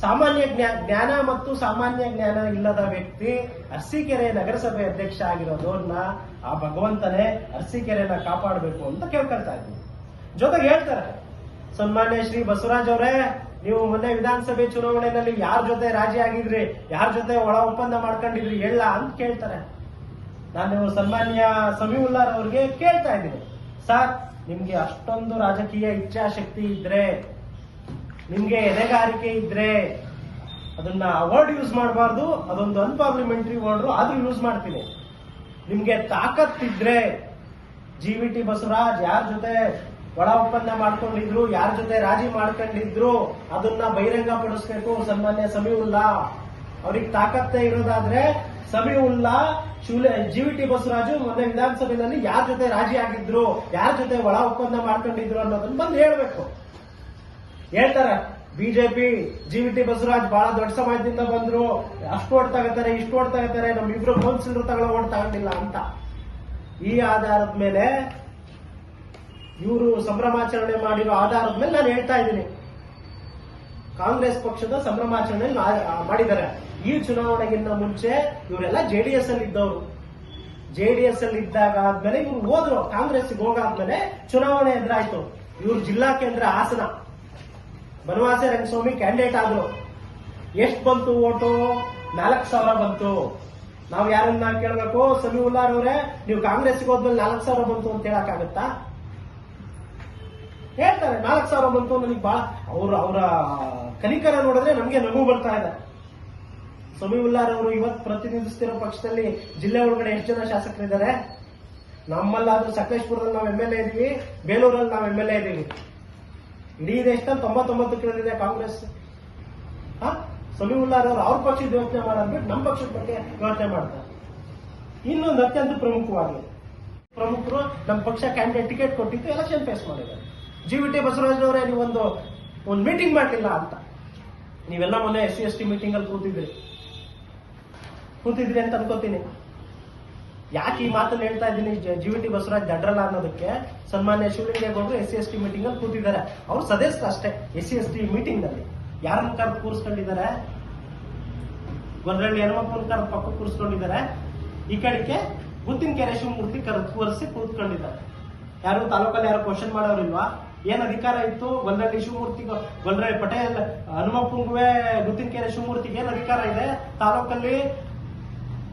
ಸಾಮಾನ್ಯ ಜ್ಞಾ- ಜ್ಞಾನ ಮತ್ತು ಸಾಮಾನ್ಯ ಜ್ಞಾನ ಇಲ್ಲದ ವ್ಯಕ್ತಿ ಅರಸೀಕೆರೆ ನಗರಸಭೆ ಅಧ್ಯಕ್ಷ ಆಗಿರೋದನ್ನ ಆ ಭಗವಂತನೇ ಅರಸೀಕೆರೆನ ಕಾಪಾಡಬೇಕು ಅಂತ ಕೇಳ್ಕೊಳ್ತಾ ಇದ್ದೀನಿ. ಜೊತೆಗೆ ಹೇಳ್ತಾರೆ, ಸನ್ಮಾನ್ಯ ಶ್ರೀ ಬಸವರಾಜ್ ಅವರೇ, ನೀವು ಮೊನ್ನೆ ವಿಧಾನಸಭೆ ಚುನಾವಣೆಯಲ್ಲಿ ಯಾರ ಜೊತೆ ರಾಜಿ ಆಗಿದ್ರಿ, ಯಾರ ಜೊತೆ ಒಳ ಒಪ್ಪಂದ ಮಾಡ್ಕೊಂಡಿದ್ರಿ ಹೇಳ ಅಂತ ಕೇಳ್ತಾರೆ. ನಾನು ಸನ್ಮಾನ್ಯ ಸಮೀವುಲ್ಲಾರ್ ಅವ್ರಿಗೆ ಕೇಳ್ತಾ ಇದ್ದೀನಿ. ಸರ್, ನಿಮ್ಗೆ ಅಷ್ಟೊಂದು ರಾಜಕೀಯ ಇಚ್ಛಾಶಕ್ತಿ ಇದ್ರೆ ನಿಮ್ಗೆ ಎದೆಗಾರಿಕೆ ಇದ್ರೆ ಅದನ್ನ ವರ್ಡ್ ಯೂಸ್ ಮಾಡಬಾರ್ದು, ಅದೊಂದು ಅನ್ಪಾರ್ಲಿಮೆಂಟರಿ ವರ್ಡ್ ಆದ್ರೂ ಯೂಸ್ ಮಾಡ್ತೀನಿ. ನಿಮ್ಗೆ ತಾಕತ್ತಿದ್ರೆ ಜಿ ವಿ ಟಿ ಬಸವರಾಜ್ ಯಾರ ಜೊತೆ ಒಳ ಒಪ್ಪಂದ ಮಾಡ್ಕೊಂಡಿದ್ರು, ಯಾರ ಜೊತೆ ರಾಜಿ ಮಾಡ್ಕೊಂಡಿದ್ರು, ಅದನ್ನ ಬಹಿರಂಗ ಪಡಿಸ್ಬೇಕು ಸನ್ಮಾನ್ಯ ಸಮೀವುಲ್ಲಾ ಅವ್ರಿಗೆ ತಾಕತ್ತೆ ಇರೋದಾದ್ರೆ ಸಮೀವುಲ್ಲಾ ಶೂಲೆ ಜಿ ವಿ ಟಿ ಬಸವರಾಜು ಮೊನ್ನೆ ವಿಧಾನಸಭೆಯಲ್ಲಿ ಯಾರ ಜೊತೆ ರಾಜಿ ಆಗಿದ್ರು, ಯಾರ ಜೊತೆ ಒಳ ಒಪ್ಪಂದ ಮಾಡ್ಕೊಂಡಿದ್ರು ಅನ್ನೋದನ್ನ ಬಂದು ಹೇಳ್ಬೇಕು. ಹೇಳ್ತಾರೆ, BJP, G V T Basavaraj ಬಹಳ ದೊಡ್ಡ ಸಮಾಜದಿಂದ ಬಂದ್ರು. ಅಷ್ಟು ಓಟ್ ತಗೋತಾರೆ, ಇಷ್ಟು ಓಟ್ ನಮ್ ಇಬ್ರು ಕೌನ್ಸಿಲರ್ ತಗೊಳ್ಳೋ ಓಟ್ ಅಂತ. ಈ ಆಧಾರದ ಮೇಲೆ ಇವರು ಸಂಭ್ರಮಾಚರಣೆ ಮಾಡಿರೋ ಆಧಾರದ ಮೇಲೆ ನಾನು ಹೇಳ್ತಾ ಇದ್ದೀನಿ. ಕಾಂಗ್ರೆಸ್ ಪಕ್ಷದ ಸಂಭ್ರಮಾಚರಣೆ ಮಾಡಿದ್ದಾರೆ. ಈ ಚುನಾವಣೆಗಿಂತ ಮುಂಚೆ ಇವರೆಲ್ಲ ಜೆಡಿಎಸ್ ಅಲ್ಲಿ ಇದ್ದವರು. ಜೆಡಿಎಸ್ ಅಲ್ಲಿ ಇದ್ದಾಗ ಆದ್ಮೇಲೆ ಇವ್ರು ಹೋದ್ರು. ಕಾಂಗ್ರೆಸ್ ಹೋಗಾದ್ಮೇಲೆ ಚುನಾವಣೆ ಎದುರಾಯ್ತು. ಇವ್ರ ಜಿಲ್ಲಾ ಕೇಂದ್ರ ಹಾಸನ. ಬನವಾಸ ರಂಗಸ್ವಾಮಿ ಕ್ಯಾಂಡಿಡೇಟ್ ಆದ್ರು. ಎಷ್ಟು ಬಂತು ಓಟು? ನಾಲ್ಕು ಸಾವಿರ ಬಂತು. ನಾವು ಯಾರನ್ನ ಕೇಳಬೇಕು? ಸಮೀವುಲ್ಲಾರ್ ಅವರೇ, ನೀವು ಕಾಂಗ್ರೆಸ್ಗೆ ಹೋದ್ಮೇಲೆ ನಾಲ್ಕು ಸಾವಿರ ಬಂತು ಅಂತ ಹೇಳಕ್ಕಾಗತ್ತಾ? ಹೇಳ್ತಾರೆ, ನಾಲ್ಕು ಸಾವಿರ ಬಂತು ನನಗೆ ಬಹಳ ಅವ್ರ ಅವರ ಕಲಿಕರ ನೋಡಿದ್ರೆ ನಮ್ಗೆ ನಗು ಬರ್ತಾ ಇದೆ. ಸಮೀವುಲ್ಲಾರ್ ಅವರು ಇವತ್ತು ಪ್ರತಿನಿಧಿಸ್ತಿರೋ ಪಕ್ಷದಲ್ಲಿ ಜಿಲ್ಲೆ ಒಳಗಡೆ ಎಷ್ಟು ಜನ ಶಾಸಕರಿದ್ದಾರೆ? ನಮ್ಮಲ್ಲಾದ್ರೂ ಸಕಲೇಶ್ಪುರದಲ್ಲಿ ನಾವು ಎಂ ಎಲ್ ಎ ಇದೀವಿ, ಬೇಲೂರಲ್ಲಿ ನಾವು ಎಂ ಎಲ್ ಎ ಇದೀವಿ. ಇಡೀ ದೇಶದಲ್ಲಿ ತೊಂಬತ್ತೊಂಬತ್ತು ಕೇಳಿದೆ ಕಾಂಗ್ರೆಸ್. ಹಾ? ಸಮೀವುಲ್ಲಾರ್ ಅವರು ಅವ್ರ ಪಕ್ಷದ ಯೋಚನೆ ಮಾಡೋದ್ಬಿಟ್ಟು ನಮ್ಮ ಪಕ್ಷದ ಬಗ್ಗೆ ಯೋಚನೆ ಮಾಡ್ತಾರೆ. ಇನ್ನೊಂದು ಅತ್ಯಂತ ಪ್ರಮುಖವಾಗಿ ಪ್ರಮುಖರು ನಮ್ಮ ಪಕ್ಷ ಕ್ಯಾಂಡಿಡೇಟ್ ಟಿಕೆಟ್ ಕೊಟ್ಟಿದ್ದು ಎಲೆಕ್ಷನ್ ಫೇಸ್ ಮಾಡಿದ್ದಾರೆ. ಜಿ ವಿ ಟಿ ಬಸವರಾಜ್ನವರೇ ನೀವೊಂದು ಒಂದು ಮೀಟಿಂಗ್ ಮಾಡಲಿಲ್ಲ ಅಂತ. ನೀವೆಲ್ಲ ಮೊನ್ನೆ ಎಸ್ ಸಿ, ಎಸ್ ಟಿ ಮೀಟಿಂಗಲ್ಲಿ ಕೂತಿದ್ರಿ. ಕೂತಿದ್ರಿ ಅಂತ ಅನ್ಕೋತೀನಿ. ಯಾಕೆ ಈ ಮಾತನ್ನ ಹೇಳ್ತಾ ಇದ್ದೀನಿ? ಜಿ ವಿ ಟಿ ಬಸವರಾಜ್ ದಡ್ರಲ್ಲ ಅನ್ನೋದಕ್ಕೆ ಸನ್ಮಾನ್ಯ ಶಿವಲಿಂಗೇಗೌಡರು S C S T meeting ಅಲ್ಲಿ ಕೂತಿದ್ದಾರೆ. ಅವ್ರು ಸದಸ್ಯರು ಅಷ್ಟೇ ಎಸ್ ಸಿ ಎಸ್ ಟಿ ಮೀಟಿಂಗ್ನಲ್ಲಿ. ಯಾರನ್ನ ಕರೆದು ಕೂರಿಸ್ಕೊಂಡಿದ್ದಾರೆ? ಗೊರ್ರಳ್ಳಿ ಹನುಮಪ್ಪನ ಕರೆದು ಪಕ್ಕ ಕೂರಿಸ್ಕೊಂಡಿದ್ದಾರೆ? ಈ ಕಡೆಗೆ ಗುತ್ತಿನಕೆರೆ ಶಿವಮೂರ್ತಿ ಕರೆದು ಕೂರಿಸಿ ಕೂತ್ಕೊಂಡಿದ್ದಾರೆ. ಯಾರು ತಾಲೂಕಲ್ಲಿ ಯಾರು ಕ್ವಶನ್ ಮಾಡೋರಿಲ್ವಾ? ಏನ್ ಅಧಿಕಾರ ಇತ್ತು? ಗೊಲ್ಲರಳ್ಳಿ ಶಿವಮೂರ್ತಿ ಗೊಲ್ಲರಳ್ಳಿ ಪಟೇಲ್ ಹನುಮಪ್ಪಂಗುವೆ ಗುತ್ತಿನಕೆರೆ ಶಿವಮೂರ್ತಿಗೆ ಏನ್ ಅಧಿಕಾರ ಇದೆ? ತಾಲೂಕಲ್ಲಿ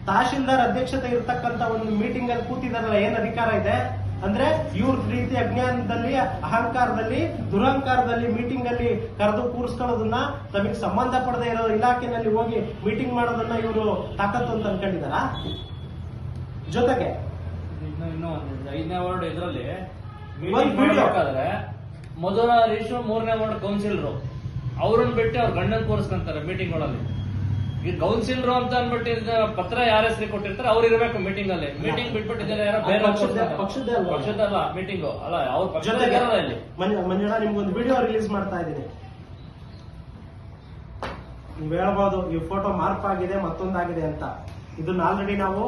ತಹಶೀಲ್ದಾರ್ ಅಧ್ಯಕ್ಷತೆ ಇರತಕ್ಕಂತ ಒಂದು ಮೀಟಿಂಗ್ ಅಲ್ಲಿ ಕೂತಿದಾರಲ್ಲ ಏನ್ ಅಧಿಕಾರ ಇದೆ? ಅಂದ್ರೆ ಇವ್ರ ರೀತಿ ಅಜ್ಞಾನದಲ್ಲಿ ಅಹಂಕಾರದಲ್ಲಿ ದುರಹಂಕಾರದಲ್ಲಿ ಮೀಟಿಂಗ್ ಅಲ್ಲಿ ಕರೆದು ಕೂರಿಸ್ಕೊಳ್ಳೋದನ್ನ ತಮಗೆ ಸಂಬಂಧ ಪಡೆದೇ ಇರೋ ಇಲಾಖೆನಲ್ಲಿ ಹೋಗಿ ಮೀಟಿಂಗ್ ಮಾಡೋದನ್ನ ಇವರು ತಾಕತ್ತು ಅಂತ ಅನ್ಕೊಂಡಿದಾರ? ಜೊತೆಗೆ ಐದನೇ ವಾರ್ಡ್ ಇದರಲ್ಲಿ ಮೊದಲ ರೀಶು ಮೂರನೇ ವಾರ್ಡ್ ಕೌನ್ಸಿಲರ್ ಅವ್ರನ್ನ ಬಿಟ್ಟು ಅವ್ರ ಗಂಡನ್ ಕೂರಿಸ್ಕೊಂತಾರೆ ಮೀಟಿಂಗ್ ಒಳಗೆ. ಈ ಕೌನ್ಸಿಲರ್ ಅಂತ ಅನ್ಬಿಟ್ಟು ಪತ್ರ ಯಾರ ಹೆಸರಿ ಕೊಟ್ಟಿರ್ತಾರೆ ಅವ್ರು ಇರ್ಬೇಕು ಮೀಟಿಂಗ್ ಅಲ್ಲಿ ಮೀಟಿಂಗ್ ಬಿಟ್ಬಿಟ್ಟಿದ್ದಾರೆ ಯಾರೋ ಬೇರೆ? ಪಕ್ಷದಲ್ಲ ಮೀಟಿಂಗ್. ಅಲ್ಲ ಅವ್ರ ಪಕ್ಷದ ಇಲ್ಲಿ? ನಿಮ್ಗೊಂದು ವಿಡಿಯೋ ರಿಲೀಸ್ ಮಾಡ್ತಾ ಇದ್ದೀನಿ. ನೀವು ಹೇಳ್ಬೋದು ಈ ಫೋಟೋ ಮಾರ್ಪ್ ಆಗಿದೆ ಮತ್ತೊಂದಾಗಿದೆ ಅಂತ. ಇದನ್ನ ಆಲ್ರೆಡಿ ನಾವು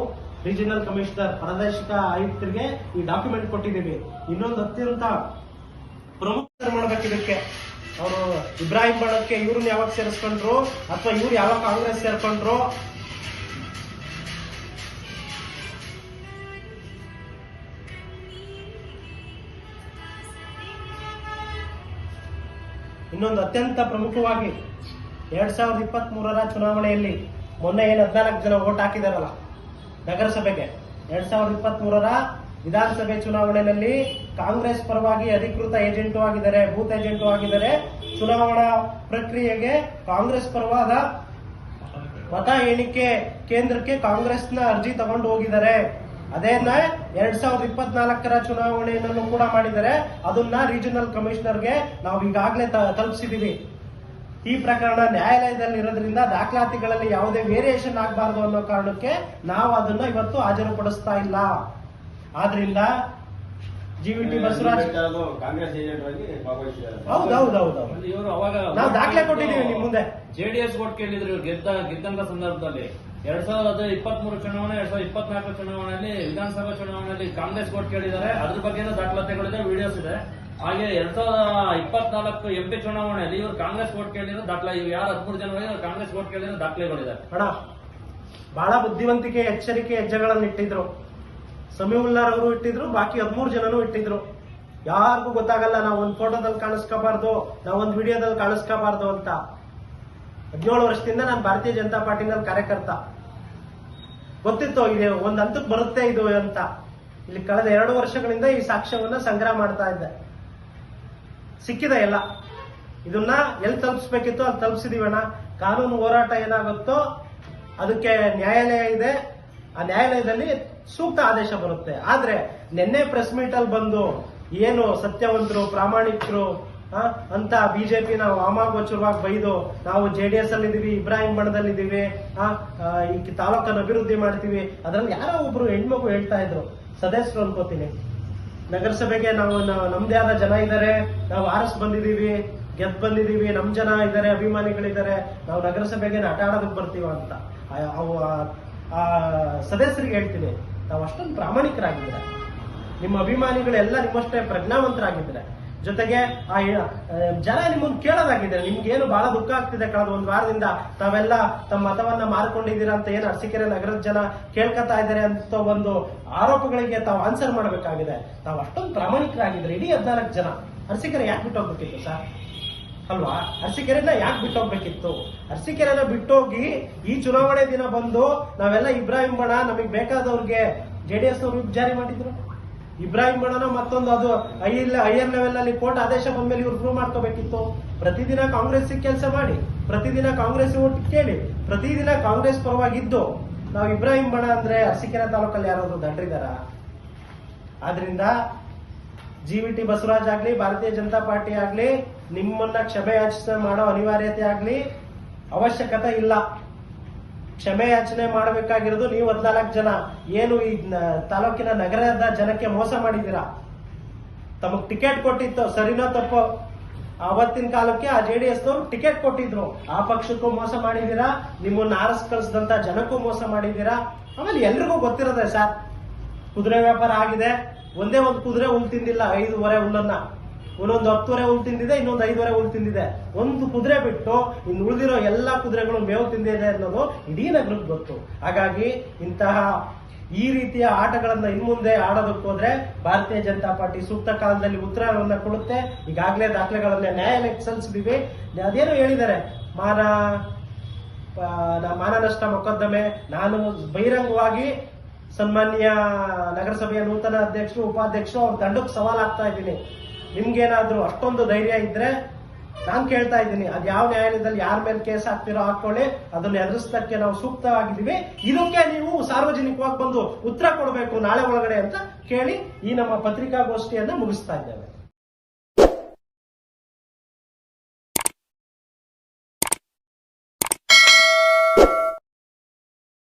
ರೀಜನಲ್ ಕಮಿಷನರ್ ಪ್ರಾದೇಶಿಕ ಆಯುಕ್ತರಿಗೆ ಈ ಡಾಕ್ಯುಮೆಂಟ್ ಕೊಟ್ಟಿದ್ದೀವಿ. ಇನ್ನೊಂದು ಅತ್ಯಂತ ಪ್ರಮುಖ ಮಾಡ್ಬೇಕು ಇದಕ್ಕೆ. ಅವರು ಇಬ್ರಾಹಿಂ ಮಾಡೋಕ್ಕೆ ಇವ್ರನ್ನ ಯಾವಾಗ ಸೇರಿಸ್ಕೊಂಡ್ರು? ಅಥವಾ ಇವ್ರು ಯಾವಾಗ ಕಾಂಗ್ರೆಸ್ ಸೇರ್ಕೊಂಡ್ರು? ಇನ್ನೊಂದು ಅತ್ಯಂತ ಪ್ರಮುಖವಾಗಿ ಎರಡ್ ಸಾವಿರದ ಇಪ್ಪತ್ತ್ ಮೂರರ ಚುನಾವಣೆಯಲ್ಲಿ ಮೊನ್ನೆ ಏನು ಹದಿನಾಲ್ಕು ಜನ ವೋಟ್ ಹಾಕಿದಾರಲ್ಲ, ನಗರಸಭೆಗೆ. ಎರಡ್ ಸಾವಿರದ ಇಪ್ಪತ್ತ್ ಮೂರರ ವಿಧಾನಸಭೆ ಚುನಾವಣೆಯಲ್ಲಿ ಕಾಂಗ್ರೆಸ್ ಪರವಾಗಿ ಅಧಿಕೃತ ಏಜೆಂಟು ಆಗಿದ್ದಾರೆ, ಬೂತ್ ಏಜೆಂಟು ಆಗಿದ್ದಾರೆ. ಚುನಾವಣಾ ಪ್ರಕ್ರಿಯೆಗೆ ಕಾಂಗ್ರೆಸ್ ಪರವಾದ ಮತ ಎಣಿಕೆ ಕೇಂದ್ರಕ್ಕೆ ಕಾಂಗ್ರೆಸ್ನ ಅರ್ಜಿ ತಗೊಂಡು ಹೋಗಿದ್ದಾರೆ. ಅದೇನ ಎರಡ್ ಸಾವಿರದ ಇಪ್ಪತ್ನಾಲ್ಕರ ಚುನಾವಣೆಯನ್ನು ಕೂಡ ಮಾಡಿದ್ದಾರೆ. ಅದನ್ನ ರೀಜನಲ್ ಕಮಿಷನರ್ಗೆ ನಾವು ಈಗಾಗಲೇ ತಲುಪಿಸಿದೀವಿ. ಈ ಪ್ರಕರಣ ನ್ಯಾಯಾಲಯದಲ್ಲಿ ಇರೋದ್ರಿಂದ ದಾಖಲಾತಿಗಳಲ್ಲಿ ಯಾವುದೇ ವೇರಿಯೇಷನ್ ಆಗಬಾರ್ದು ಅನ್ನೋ ಕಾರಣಕ್ಕೆ ನಾವು ಅದನ್ನ ಇವತ್ತು ಹಾಜರುಪಡಿಸ್ತಾ ಇಲ್ಲ. ಆದ್ರಿಂದ G V T Basavaraj Congress ಹೌದೌದೌದು. ಇವರು ಅವಾಗ ನಾವು ದಾಖಲೆ ಕೊಟ್ಟಿದ್ದೀವಿ ನಿಮ್ ಮುಂದೆ. ಜೆಡಿಎಸ್ ಓಟ್ ಕೇಳಿದ್ರು ಇವ್ರು ಗೆದ್ದ ಗೆದ್ದಂತ ಸಂದರ್ಭದಲ್ಲಿ. ಎರಡ್ ಸಾವಿರದ ಇಪ್ಪತ್ತ್ ಮೂರು ಚುನಾವಣೆ ಎರಡ್ ಸಾವಿರದ ಇಪ್ಪತ್ನಾಲ್ಕು ಚುನಾವಣೆಯಲ್ಲಿ ವಿಧಾನಸಭಾ ಚುನಾವಣೆಯಲ್ಲಿ ಕಾಂಗ್ರೆಸ್ ಓಟ್ ಕೇಳಿದ್ದಾರೆ. ಅದ್ರ ಬಗ್ಗೆನೂ ದಾಖಲಾತಿಗಳಿದೆ ವಿಡಿಯೋಸ್ ಇದೆ. ಹಾಗೆ ಎರಡ್ ಸಾವಿರದ ಇಪ್ಪತ್ನಾಲ್ಕು ಎಂಪಿ ಚುನಾವಣೆಯಲ್ಲಿ ಇವರು ಕಾಂಗ್ರೆಸ್ ಓಟ್ ಕೇಳಿದ್ರು ದಾಖಲೆ ಇವ್ರು ಯಾರು ಹದಿಮೂರು ಜನ ಇವರು ಕಾಂಗ್ರೆಸ್ ಓಟ್ ಕೇಳಿರೋ ದಾಖಲೆಗಳಿದೆ. ಬಹಳ ಬುದ್ಧಿವಂತಿಕೆ ಎಚ್ಚರಿಕೆ ಹೆಜ್ಜೆಗಳನ್ನು ಇಟ್ಟಿದ್ರು ಸಮೀವುಲ್ಲಾರ್ ಅವರು ಇಟ್ಟಿದ್ರು, ಬಾಕಿ ಹದಿಮೂರು ಜನನು ಇಟ್ಟಿದ್ರು. ಯಾರಿಗೂ ಗೊತ್ತಾಗಲ್ಲ, ನಾವು ಒಂದು ಫೋಟೋದಲ್ಲಿ ಕಾಣಿಸ್ಕೋಬಾರ್ದು, ನಾವು ಒಂದು ವಿಡಿಯೋದಲ್ಲಿ ಕಾಣಿಸ್ಕೋಬಾರ್ದು ಅಂತ. ಹದಿನೇಳು ವರ್ಷದಿಂದ ನಾನು ಭಾರತೀಯ ಜನತಾ ಪಾರ್ಟಿನಲ್ಲಿ ಕಾರ್ಯಕರ್ತ. ಗೊತ್ತಿತ್ತು, ಇದೆ ಒಂದು ಹಂತಕ್ಕೆ ಬರುತ್ತೆ ಇದು ಅಂತ. ಇಲ್ಲಿ ಕಳೆದ ಎರಡು ವರ್ಷಗಳಿಂದ ಈ ಸಾಕ್ಷ್ಯವನ್ನ ಸಂಗ್ರಹ ಮಾಡ್ತಾ ಇದ್ದೆ. ಸಿಕ್ಕಿದೆ ಎಲ್ಲ. ಇದನ್ನ ಎಲ್ಲಿ ತಲುಪಿಸ್ಬೇಕಿತ್ತು, ಅಲ್ಲಿ ತಲುಪಿಸಿದೀವಣ ಕಾನೂನು ಹೋರಾಟ ಏನಾಗುತ್ತೋ, ಅದಕ್ಕೆ ನ್ಯಾಯಾಲಯ ಇದೆ. ಆ ನ್ಯಾಯಾಲಯದಲ್ಲಿ ಸೂಕ್ತ ಆದೇಶ ಬರುತ್ತೆ. ಆದ್ರೆ ನಿನ್ನೆ ಪ್ರೆಸ್ ಮೀಟ್ ಅಲ್ಲಿ ಬಂದು ಏನು ಸತ್ಯವಂತರು, ಪ್ರಾಮಾಣಿಕರು ಅಂತ ಬಿಜೆಪಿ ನಾವು ವಾಮಾಗೋಚರವಾಗಿ ಬೈದು ನಾವು ಜೆ ಡಿ ಎಸ್ ಅಲ್ಲಿ ಇದೀವಿ ಇಬ್ರಾಹಿಂ ಬಣದಲ್ಲಿ ಇದೀವಿ ಈ ತಾಲೂಕನ್ನು ಅಭಿವೃದ್ಧಿ ಮಾಡ್ತೀವಿ. ಅದ್ರಲ್ಲಿ ಯಾರೋ ಒಬ್ರು ಹೆಣ್ಮಗು ಹೇಳ್ತಾ ಇದ್ರು. ಸದಸ್ಯರು ಅನ್ಕೋತೀನಿ. ನಗರಸಭೆಗೆ ನಾವು ನಮ್ದೇ ಆದ ಜನ ಇದ್ದಾರೆ. ನಾವು ಆರಿಸ್ ಬಂದಿದೀವಿ ಗೆದ್ ಬಂದಿದೀವಿ ನಮ್ ಜನ ಇದ್ದಾರೆ, ಅಭಿಮಾನಿಗಳಿದ್ದಾರೆ. ನಾವು ನಗರಸಭೆಗೆ ಆಟ ಆಡೋದಕ್ಕೆ ಬರ್ತೀವ ಅಂತ. ಸದಸ್ಯರಿಗೆ ಹೇಳ್ತೀನಿ. ನಾವು ಅಷ್ಟೊಂದು ಪ್ರಾಮಾಣಿಕರಾಗಿದ್ದೀರ? ನಿಮ್ಮ ಅಭಿಮಾನಿಗಳೆಲ್ಲ ನಿಮ್ಮಷ್ಟೇ ಪ್ರಜ್ಞಾವಂತರಾಗಿದ್ದಾರೆ? ಜೊತೆಗೆ ಆ ಜನ ನಿಮ್ಮನ್ನು ಕೇಳೋದಾಗಿದೆ ನಿಮ್ಗೆ ಏನು ಬಹಳ ದುಃಖ ಆಗ್ತಿದೆ ಕಳೆದ ಒಂದು ವಾರದಿಂದ. ತಾವೆಲ್ಲ ತಮ್ಮ ಮತವನ್ನ ಮಾರ್ಕೊಂಡಿದ್ದೀರಾ ಅಂತ ಏನು ಅರಸಿಕೆರೆ ನಗರದ ಜನ ಕೇಳ್ಕೊತಾ ಇದ್ದಾರೆ ಅಂತ ಒಂದು ಆರೋಪಗಳಿಗೆ ತಾವು ಆನ್ಸರ್ ಮಾಡಬೇಕಾಗಿದೆ. ತಾವು ಅಷ್ಟೊಂದು ಪ್ರಾಮಾಣಿಕರಾಗಿದ್ದಾರೆ? ಇಡೀ ಹದಿನಾಲ್ಕು ಜನ. ಅರಸಿಕೆರೆ ಯಾಕೆ ಹೋಗ್ಬಿಟ್ಟಿತ್ತು ಸರ್? ಅಲ್ವಾ? ಅರಸಿಕೆರೆನ ಯಾಕೆ ಬಿಟ್ಟೋಗ್ಬೇಕಿತ್ತು? ಅರಸಿಕೆರೆನ ಬಿಟ್ಟೋಗಿ ಈ ಚುನಾವಣೆ ದಿನ ಬಂದು ನಾವೆಲ್ಲ ಇಬ್ರಾಹಿಂ ಬಣ, ನಮಗೆ ಬೇಕಾದವ್ರಿಗೆ ಜೆ ಡಿ ಎಸ್ ನವರು ಜಾರಿ ಮಾಡಿದ್ರು. ಇಬ್ರಾಹಿಂ ಬಣನ ಮತ್ತೊಂದು ಅದು ಹೈಯರ್ ಹೈಯರ್ ಲೆವೆಲ್ ಅಲ್ಲಿ ಕೋರ್ಟ್ ಆದೇಶ ಬಂದ್ಮೇಲೆ ಇವ್ರು ಪ್ರೂವ್ ಮಾಡ್ಕೋಬೇಕಿತ್ತು. ಪ್ರತಿದಿನ ಕಾಂಗ್ರೆಸ್ ಕೆಲಸ ಮಾಡಿ, ಪ್ರತಿದಿನ ಕಾಂಗ್ರೆಸ್ ಓಟ್ ಕೇಳಿ, ಪ್ರತಿದಿನ ಕಾಂಗ್ರೆಸ್ ಪರವಾಗಿದ್ದು ನಾವು ಇಬ್ರಾಹಿಂ ಬಣ ಅಂದ್ರೆ ಅರಸಿಕೆರೆ ತಾಲೂಕಲ್ಲಿ ಯಾರಾದ್ರು ದಂಡ್ರಿದಾರ? ಆದ್ರಿಂದ ಜಿ ವಿ ಟಿ ಬಸವರಾಜ್ ಆಗ್ಲಿ, ಭಾರತೀಯ ಜನತಾ ಪಾರ್ಟಿ ಆಗ್ಲಿ ನಿಮ್ಮನ್ನ ಕ್ಷಮೆ ಯಾಚನೆ ಮಾಡೋ ಅನಿವಾರ್ಯತೆ ಆಗ್ಲಿ ಅವಶ್ಯಕತೆ ಇಲ್ಲ. ಕ್ಷಮೆ ಯಾಚನೆ ಮಾಡಬೇಕಾಗಿರೋದು ನೀವು ಹದಿನಾಲ್ಕು ಜನ. ಏನು ಈ ತಾಲೂಕಿನ ನಗರದ ಜನಕ್ಕೆ ಮೋಸ ಮಾಡಿದ್ದೀರಾ? ತಮಗ್ ಟಿಕೆಟ್ ಕೊಟ್ಟಿತ್ತು, ಸರಿನೋ ತಪ್ಪೋ? ಅವತ್ತಿನ ಕಾಲಕ್ಕೆ ಆ ಜೆ ಡಿ ಎಸ್ ಟಿಕೆಟ್ ಕೊಟ್ಟಿದ್ರು. ಆ ಪಕ್ಷಕ್ಕೂ ಮೋಸ ಮಾಡಿದ್ದೀರಾ? ನಿಮ್ಮನ್ನ ಆರಸ್ ಕಳಿಸಿದಂತ ಜನಕ್ಕೂ ಮೋಸ ಮಾಡಿದ್ದೀರಾ? ಆಮೇಲೆ ಎಲ್ರಿಗೂ ಗೊತ್ತಿರೋದೆ ಸರ್. ಕುದುರೆ ವ್ಯಾಪಾರ ಆಗಿದೆ. ಒಂದೇ ಒಂದು ಕುದುರೆ ಹುಲ್ ತಿಂದಿಲ್ಲ, ಐದೂವರೆ ಹುಲ್ಲನ್ನ. ಒಂದೊಂದು ಹತ್ತುವರೆ ಹುಲ್ ತಿಂದಿದೆ, ಇನ್ನೊಂದು ಐದುವರೆ ಹುಲ್ ತಿಂದಿದೆ. ಒಂದು ಕುದುರೆ ಬಿಟ್ಟು ಇನ್ನು ಉಳಿದಿರೋ ಎಲ್ಲಾ ಕುದುರೆಗಳು ಮೇವು ತಿಂದಿದೆ ಅನ್ನೋದು ಇಡೀ ನಗರಕ್ಕೆ ಗೊತ್ತು. ಹಾಗಾಗಿ ಇಂತಹ ಈ ರೀತಿಯ ಆಟಗಳನ್ನ ಇನ್ಮುಂದೆ ಆಡೋದಕ್ಕೆ ಹೋದ್ರೆ ಭಾರತೀಯ ಜನತಾ ಪಾರ್ಟಿ ಸೂಕ್ತ ಕಾಲದಲ್ಲಿ ಉತ್ತರವನ್ನ ಕೊಡುತ್ತೆ. ಈಗಾಗಲೇ ದಾಖಲೆಗಳನ್ನ ನ್ಯಾಯಾಲಯಕ್ಕೆ ಸಲ್ಲಿಸಿದೀವಿ. ಅದೇನೋ ಹೇಳಿದ್ದಾರೆ, ಮಾನ ಮಾನನಷ್ಟ ಮೊಕದ್ದಮೆ. ನಾನು ಬಹಿರಂಗವಾಗಿ ಸನ್ಮಾನ್ಯ ನಗರಸಭೆಯ ನೂತನ ಅಧ್ಯಕ್ಷರು, ಉಪಾಧ್ಯಕ್ಷರು ಅವ್ರ ತಂಡಕ್ಕೆ ಸವಾಲಾಗ್ತಾ ಇದ್ದೀನಿ. ನಿಮ್ಗೇನಾದ್ರೂ ಅಷ್ಟೊಂದು ಧೈರ್ಯ ಇದ್ರೆ ನಾನ್ ಕೇಳ್ತಾ ಇದ್ದೀನಿ, ಅದ್ ಯಾವ ನ್ಯಾಯಾಲಯದಲ್ಲಿ ಯಾರ ಮೇಲೆ ಕೇಸ್ ಹಾಕ್ತಿರೋ ಹಾಕೊಳ್ಳಿ, ಅದನ್ನ ಎದುರಿಸದಕ್ಕೆ ನಾವು ಸೂಕ್ತವಾಗಿದ್ದೀವಿ. ಇದಕ್ಕೆ ನೀವು ಸಾರ್ವಜನಿಕವಾಗಿ ಬಂದು ಉತ್ತರ ಕೊಡಬೇಕು ನಾಳೆ ಒಳಗಡೆ ಅಂತ ಕೇಳಿ ಈ ನಮ್ಮ ಪತ್ರಿಕಾಗೋಷ್ಠಿಯನ್ನು ಮುಗಿಸ್ತಾ ಇದ್ದೇವೆ.